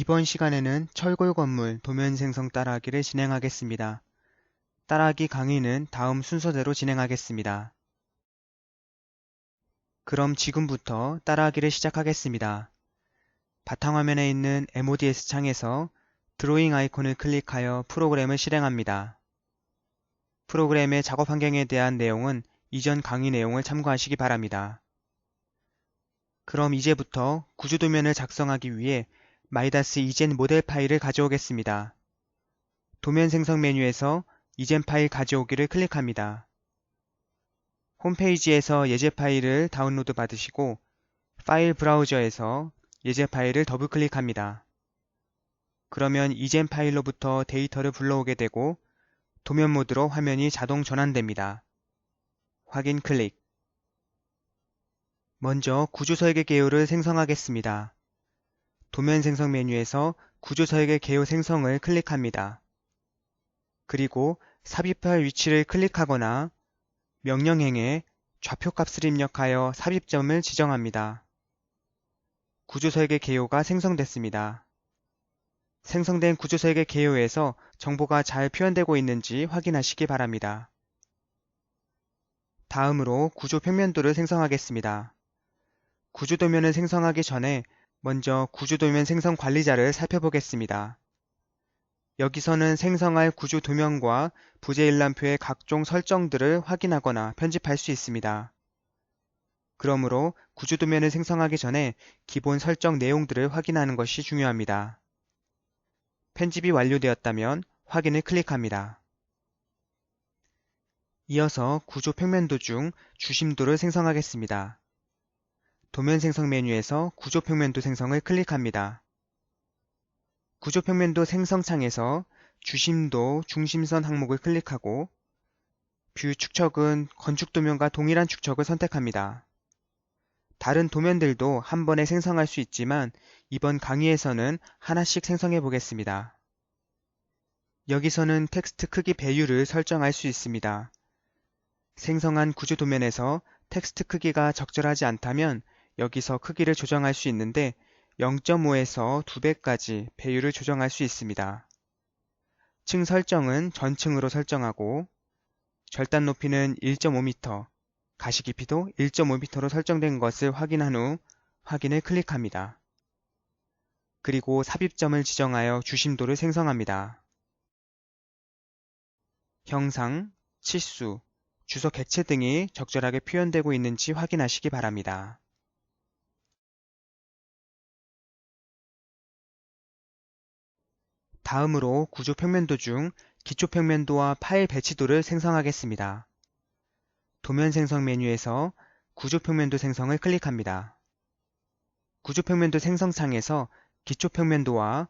이번 시간에는 철골 건물 도면 생성 따라하기를 진행하겠습니다. 따라하기 강의는 다음 순서대로 진행하겠습니다. 그럼 지금부터 따라하기를 시작하겠습니다. 바탕화면에 있는 MODS 창에서 드로잉 아이콘을 클릭하여 프로그램을 실행합니다. 프로그램의 작업 환경에 대한 내용은 이전 강의 내용을 참고하시기 바랍니다. 그럼 이제부터 구조도면을 작성하기 위해 마이다스 이젠 모델 파일을 가져오겠습니다. 도면 생성 메뉴에서 이젠 파일 가져오기를 클릭합니다. 홈페이지에서 예제 파일을 다운로드 받으시고 파일 브라우저에서 예제 파일을 더블 클릭합니다. 그러면 이젠 파일로부터 데이터를 불러오게 되고 도면 모드로 화면이 자동 전환됩니다. 확인 클릭 먼저 구조 설계 개요를 생성하겠습니다. 도면 생성 메뉴에서 구조 설계 개요 생성을 클릭합니다. 그리고 삽입할 위치를 클릭하거나 명령행에 좌표 값을 입력하여 삽입점을 지정합니다. 구조 설계 개요가 생성됐습니다. 생성된 구조 설계 개요에서 정보가 잘 표현되고 있는지 확인하시기 바랍니다. 다음으로 구조 평면도를 생성하겠습니다. 구조 도면을 생성하기 전에 먼저 구조도면 생성 관리자를 살펴보겠습니다. 여기서는 생성할 구조도면과 부재일람표의 각종 설정들을 확인하거나 편집할 수 있습니다. 그러므로 구조도면을 생성하기 전에 기본 설정 내용들을 확인하는 것이 중요합니다. 편집이 완료되었다면 확인을 클릭합니다. 이어서 구조 평면도 중 주심도를 생성하겠습니다. 도면 생성 메뉴에서 구조 평면도 생성을 클릭합니다. 구조 평면도 생성 창에서 주심도 중심선 항목을 클릭하고 뷰 축척은 건축 도면과 동일한 축척을 선택합니다. 다른 도면들도 한 번에 생성할 수 있지만 이번 강의에서는 하나씩 생성해 보겠습니다. 여기서는 텍스트 크기 배율을 설정할 수 있습니다. 생성한 구조 도면에서 텍스트 크기가 적절하지 않다면 여기서 크기를 조정할 수 있는데 0.5에서 2배까지 배율을 조정할 수 있습니다. 층 설정은 전층으로 설정하고 절단 높이는 1.5m, 가시 깊이도 1.5m로 설정된 것을 확인한 후 확인을 클릭합니다. 그리고 삽입점을 지정하여 주심도를 생성합니다. 형상, 치수, 주소 객체 등이 적절하게 표현되고 있는지 확인하시기 바랍니다. 다음으로 구조 평면도 중 기초 평면도와 파일 배치도를 생성하겠습니다. 도면 생성 메뉴에서 구조 평면도 생성을 클릭합니다. 구조 평면도 생성 창에서 기초 평면도와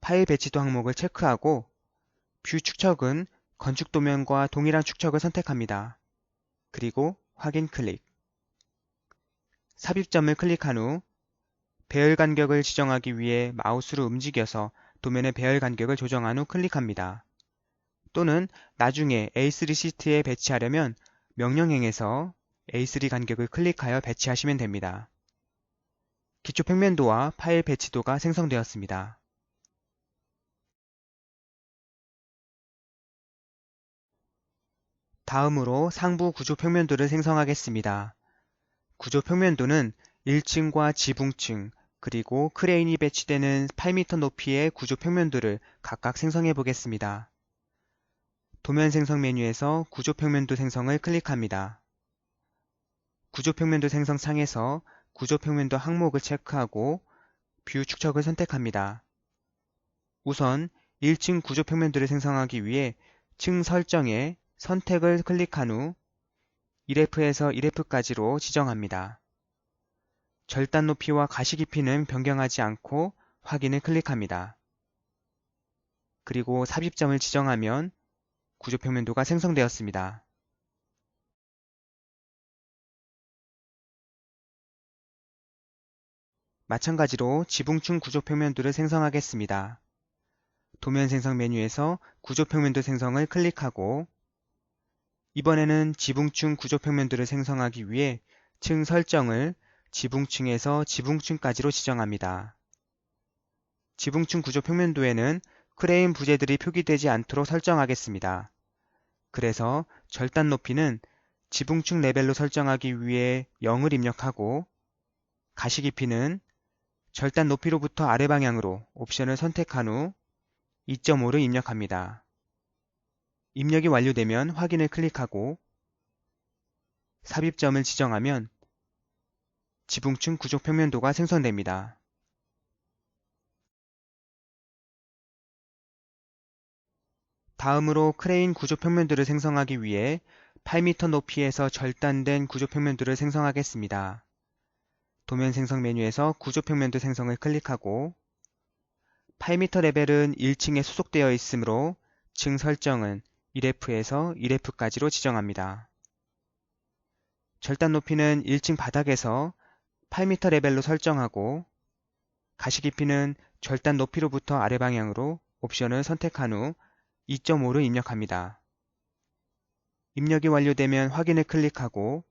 파일 배치도 항목을 체크하고 뷰 축척은 건축 도면과 동일한 축척을 선택합니다. 그리고 확인 클릭. 삽입점을 클릭한 후 배열 간격을 지정하기 위해 마우스로 움직여서 도면의 배열 간격을 조정한 후 클릭합니다. 또는 나중에 A3 시트에 배치하려면 명령행에서 A3 간격을 클릭하여 배치하시면 됩니다. 기초 평면도와 파일 배치도가 생성되었습니다. 다음으로 상부 구조 평면도를 생성하겠습니다. 구조 평면도는 1층과 지붕층, 그리고 크레인이 배치되는 8m 높이의 구조 평면도를 각각 생성해 보겠습니다. 도면 생성 메뉴에서 구조 평면도 생성을 클릭합니다. 구조 평면도 생성 창에서 구조 평면도 항목을 체크하고 뷰 축척을 선택합니다. 우선 1층 구조 평면도를 생성하기 위해 층 설정에 선택을 클릭한 후 1F에서 1F까지로 지정합니다. 절단 높이와 가시 깊이는 변경하지 않고 확인을 클릭합니다. 그리고 삽입점을 지정하면 구조평면도가 생성되었습니다. 마찬가지로 지붕층 구조평면도를 생성하겠습니다. 도면 생성 메뉴에서 구조평면도 생성을 클릭하고 이번에는 지붕층 구조평면도를 생성하기 위해 층 설정을 지붕층에서 지붕층까지로 지정합니다. 지붕층 구조 평면도에는 크레인 부재들이 표기되지 않도록 설정하겠습니다. 그래서 절단 높이는 지붕층 레벨로 설정하기 위해 0을 입력하고 가시 깊이는 절단 높이로부터 아래 방향으로 옵션을 선택한 후 2.5를 입력합니다. 입력이 완료되면 확인을 클릭하고 삽입점을 지정하면 지붕층 구조 평면도가 생성됩니다. 다음으로 크레인 구조 평면도를 생성하기 위해 8m 높이에서 절단된 구조 평면도를 생성하겠습니다. 도면 생성 메뉴에서 구조 평면도 생성을 클릭하고 8m 레벨은 1층에 소속되어 있으므로 층 설정은 1F에서 1F까지로 지정합니다. 절단 높이는 1층 바닥에서 8m 레벨로 설정하고 가시 깊이는 절단 높이로부터 아래 방향으로 옵션을 선택한 후 2.5를 입력합니다. 입력이 완료되면 확인을 클릭하고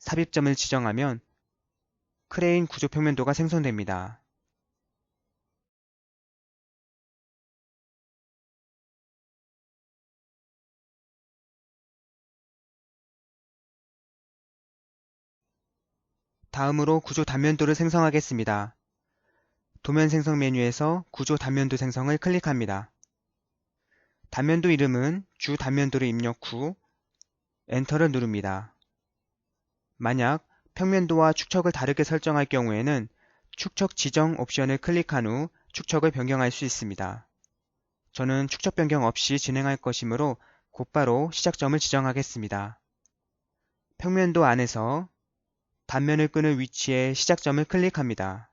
삽입점을 지정하면 크레인 구조 평면도가 생성됩니다. 다음으로 구조 단면도를 생성하겠습니다. 도면 생성 메뉴에서 구조 단면도 생성을 클릭합니다. 단면도 이름은 주 단면도를 입력 후 엔터를 누릅니다. 만약 평면도와 축척을 다르게 설정할 경우에는 축척 지정 옵션을 클릭한 후 축척을 변경할 수 있습니다. 저는 축척 변경 없이 진행할 것이므로 곧바로 시작점을 지정하겠습니다. 평면도 안에서 단면을 끄는 위치에 시작점을 클릭합니다.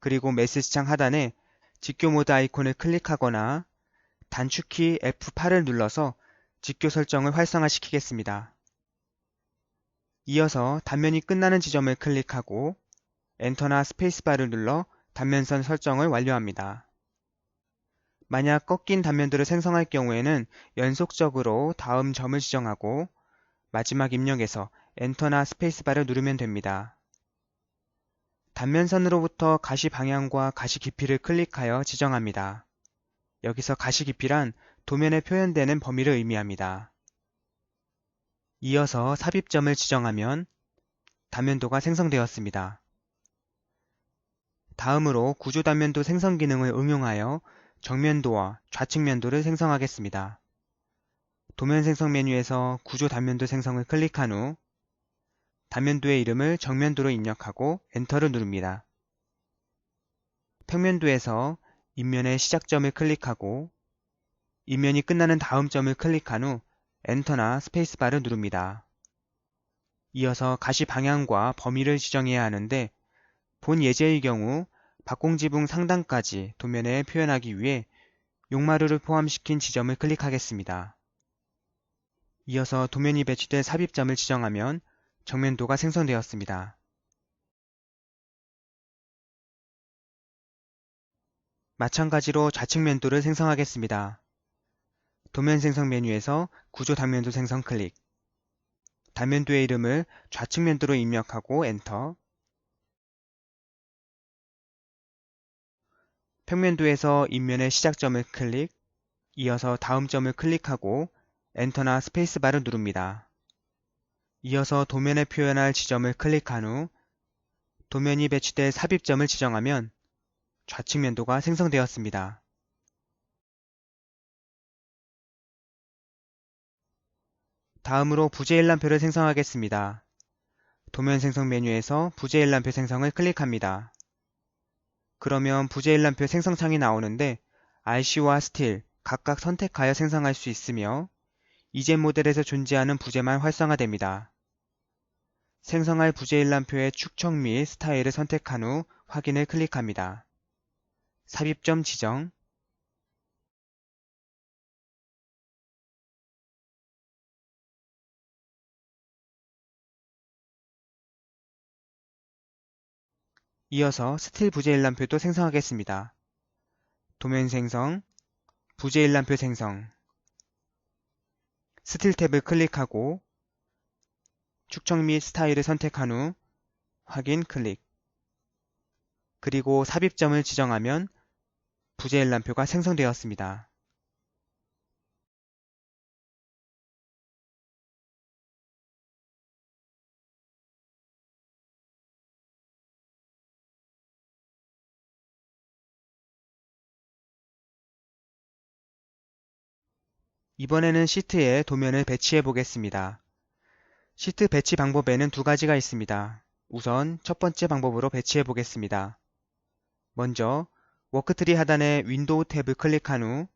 그리고 메시지창 하단에 직교 모드 아이콘을 클릭하거나 단축키 F8을 눌러서 직교 설정을 활성화시키겠습니다. 이어서 단면이 끝나는 지점을 클릭하고 엔터나 스페이스바를 눌러 단면선 설정을 완료합니다. 만약 꺾인 단면들을 생성할 경우에는 연속적으로 다음 점을 지정하고 마지막 입력에서 엔터나 스페이스바를 누르면 됩니다. 단면선으로부터 가시 방향과 가시 깊이를 클릭하여 지정합니다. 여기서 가시 깊이란 도면에 표현되는 범위를 의미합니다. 이어서 삽입점을 지정하면 단면도가 생성되었습니다. 다음으로 구조 단면도 생성 기능을 응용하여 정면도와 좌측면도를 생성하겠습니다. 도면 생성 메뉴에서 구조 단면도 생성을 클릭한 후 단면도의 이름을 정면도로 입력하고 엔터를 누릅니다. 평면도에서 인면의 시작점을 클릭하고 인면이 끝나는 다음 점을 클릭한 후 엔터나 스페이스바를 누릅니다. 이어서 가시 방향과 범위를 지정해야 하는데 본 예제의 경우 박공지붕 상단까지 도면에 표현하기 위해 용마루를 포함시킨 지점을 클릭하겠습니다. 이어서 도면이 배치된 삽입점을 지정하면 정면도가 생성되었습니다. 마찬가지로 좌측 면도를 생성하겠습니다. 도면 생성 메뉴에서 구조 단면도 생성 클릭 단면도의 이름을 좌측 면도로 입력하고 엔터 평면도에서 인면의 시작점을 클릭 이어서 다음 점을 클릭하고 엔터나 스페이스바를 누릅니다. 이어서 도면에 표현할 지점을 클릭한 후 도면이 배치될 삽입점을 지정하면 좌측 면도가 생성되었습니다. 다음으로 부재일람표를 생성하겠습니다. 도면 생성 메뉴에서 부재일람표 생성을 클릭합니다. 그러면 부재일람표 생성창이 나오는데 RC와 스틸 각각 선택하여 생성할 수 있으며 이젠 모델에서 존재하는 부재만 활성화됩니다. 생성할 부재일람표의 축척 및 스타일을 선택한 후 확인을 클릭합니다. 삽입점 지정 이어서 스틸 부재일람표도 생성하겠습니다. 도면 생성, 부재일람표 생성 스틸 탭을 클릭하고 축척 및 스타일을 선택한 후 확인 클릭 그리고 삽입점을 지정하면 부재일람표가 생성되었습니다. 이번에는 시트에 도면을 배치해 보겠습니다. 시트 배치 방법에는 두 가지가 있습니다. 우선 첫 번째 방법으로 배치해 보겠습니다. 먼저 워크트리 하단의 윈도우 탭을 클릭한 후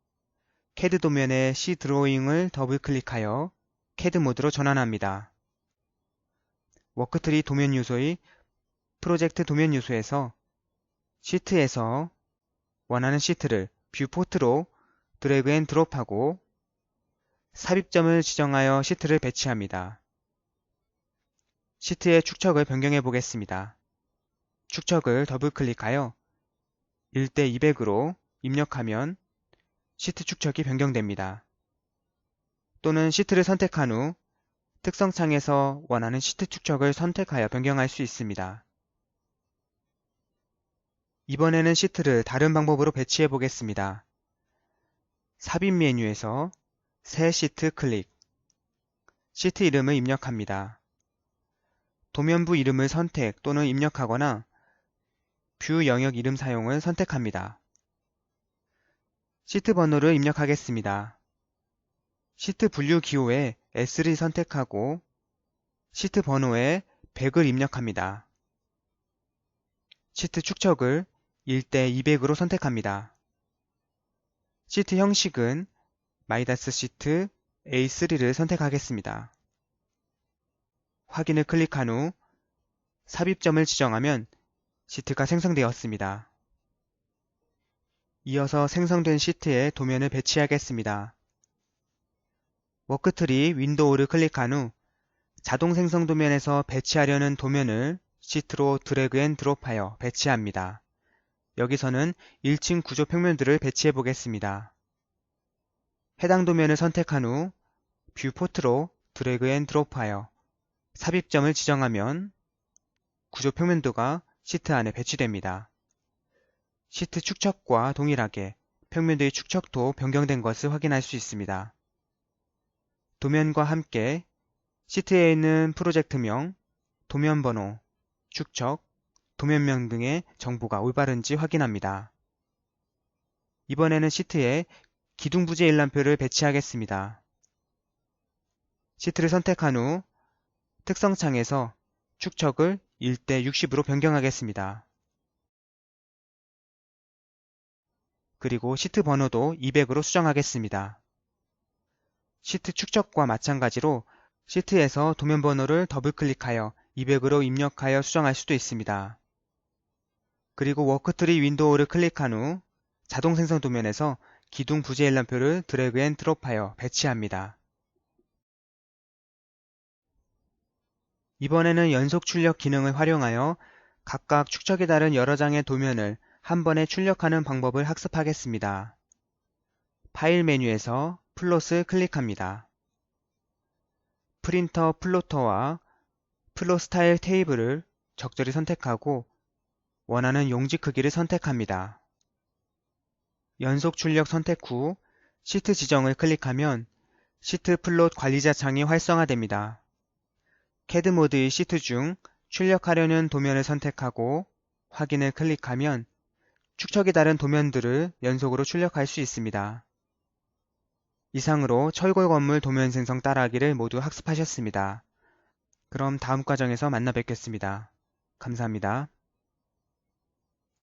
CAD 도면의 C 드로잉을 더블 클릭하여 CAD 모드로 전환합니다. 워크트리 도면 요소의 프로젝트 도면 요소에서 시트에서 원하는 시트를 뷰 포트로 드래그 앤 드롭하고 삽입점을 지정하여 시트를 배치합니다. 시트의 축척을 변경해 보겠습니다. 축척을 더블 클릭하여 1대 200으로 입력하면 시트 축척이 변경됩니다. 또는 시트를 선택한 후 특성창에서 원하는 시트 축척을 선택하여 변경할 수 있습니다. 이번에는 시트를 다른 방법으로 배치해 보겠습니다. 삽입 메뉴에서 새 시트 클릭 시트 이름을 입력합니다. 도면부 이름을 선택 또는 입력하거나 뷰 영역 이름 사용을 선택합니다. 시트 번호를 입력하겠습니다. 시트 분류 기호에 S를 선택하고 시트 번호에 100을 입력합니다. 시트 축척을 1대 200으로 선택합니다. 시트 형식은 마이다스 시트 A3를 선택하겠습니다. 확인을 클릭한 후 삽입점을 지정하면 시트가 생성되었습니다. 이어서 생성된 시트에 도면을 배치하겠습니다. 워크트리 윈도우를 클릭한 후 자동 생성 도면에서 배치하려는 도면을 시트로 드래그 앤 드롭하여 배치합니다. 여기서는 1층 구조 평면들을 배치해 보겠습니다. 해당 도면을 선택한 후 뷰 포트로 드래그 앤 드롭하여 삽입점을 지정하면 구조 평면도가 시트 안에 배치됩니다. 시트 축척과 동일하게 평면도의 축척도 변경된 것을 확인할 수 있습니다. 도면과 함께 시트에 있는 프로젝트명, 도면번호, 축척, 도면명 등의 정보가 올바른지 확인합니다. 이번에는 시트에 기둥부재 일람표를 배치하겠습니다. 시트를 선택한 후 특성창에서 축척을 1대 60으로 변경하겠습니다. 그리고 시트 번호도 200으로 수정하겠습니다. 시트 축척과 마찬가지로 시트에서 도면 번호를 더블 클릭하여 200으로 입력하여 수정할 수도 있습니다. 그리고 워크트리 윈도우를 클릭한 후 자동 생성 도면에서 기둥 부재 일람표를 드래그 앤 드롭하여 배치합니다. 이번에는 연속 출력 기능을 활용하여 각각 축척에 따른 여러 장의 도면을 한 번에 출력하는 방법을 학습하겠습니다. 파일 메뉴에서 플롯을 클릭합니다. 프린터 플로터와 플롯 스타일 테이블을 적절히 선택하고 원하는 용지 크기를 선택합니다. 연속 출력 선택 후 시트 지정을 클릭하면 시트 플롯 관리자 창이 활성화됩니다. CAD 모드의 시트 중 출력하려는 도면을 선택하고 확인을 클릭하면 축척이 다른 도면들을 연속으로 출력할 수 있습니다. 이상으로 철골 건물 도면 생성 따라하기를 모두 학습하셨습니다. 그럼 다음 과정에서 만나 뵙겠습니다. 감사합니다.